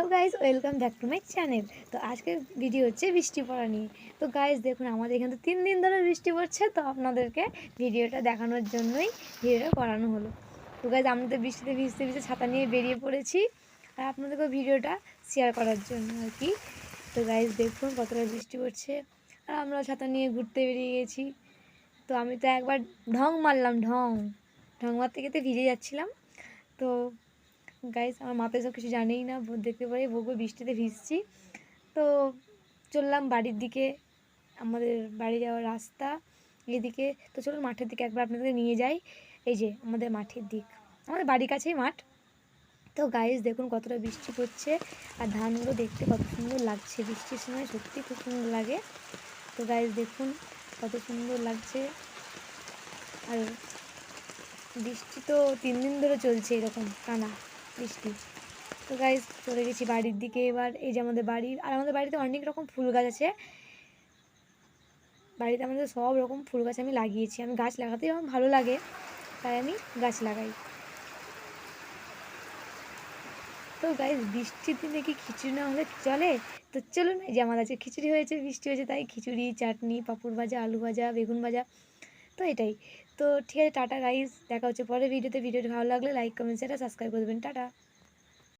Hello guys welcome back to my channel. তো আজকের video হচ্ছে বৃষ্টি পড়া নিয়ে। তো গাইজ দেখুন, আমাদের এখানে তো তিন দিন ধরে বৃষ্টি পড়ছে, তো আপনাদেরকে ভিডিওটা দেখানোর জন্যই ভিডিওটা করানো হলো। তো গাইজ আমরা তো বৃষ্টিতে ভিজতে ভিজতে ছাতা নিয়ে বেরিয়ে পড়েছি, আর আপনাদেরকেও ভিডিওটা শেয়ার করার জন্য আর কি। তো গাইজ দেখুন কতটা বৃষ্টি পড়ছে, আর আমরা ছাতা নিয়ে ঘুরতে বেরিয়ে গেছি। তো আমি তো একবার ঢং মারলাম, ঢং। ঢং মারতে গেতে ভিজে যাচ্ছিলাম। তো গাইস আমার মা তো এসব কিছু জানেই না দেখতে পারি বকবে বৃষ্টিতে ভিজছি। তো চললাম বাড়ির দিকে, আমাদের বাড়ি যাওয়ার রাস্তা এদিকে। তো চলুন মাঠের দিকে একবার আপনাদের নিয়ে যাই। এই যে, আমাদের মাঠের দিক। আমাদের বাড়ির কাছেই মাঠ। তো গাইস দেখুন কতটা বৃষ্টি পড়ছে, আর ধানগুলো দেখতে কত সুন্দর লাগছে। বৃষ্টির সময় সত্যি খুব সুন্দর লাগে। তো গাইস দেখুন কত সুন্দর লাগছে। আর বৃষ্টি তো তিন দিন ধরে চলছে এরকম টানা। বৃষ্টি তো গাইজ চলে গেছি বাড়ির দিকে এবার। এই যে আমাদের বাড়ির, আর আমাদের বাড়িতে অনেক রকম ফুল গাছ আছে। বাড়িতে আমাদের সব রকম ফুল গাছ আমি লাগিয়েছি। আমি গাছ লাগাতে আমার ভালো লাগে, তাই আমি গাছ লাগাই। তো গাইজ বৃষ্টির দিনে কি খিচুড়ি না হলে চলে? তো চলুন, এই যে আমার আজকে খিচুড়ি হয়েছে, বৃষ্টি হয়েছে, তাই খিচুড়ি, চাটনি, পাঁপড় ভাজা, আলু ভাজা, বেগুন ভাজা, তো এটাই। তো ঠিক আছে, টাটা গাইজ দেখা হচ্ছে পরে ভিডিওতে ভিডিওটি ভালো লাগলে লাইক কমেন্ট শেয়ার সাবস্ক্রাইব করবেন টাটা।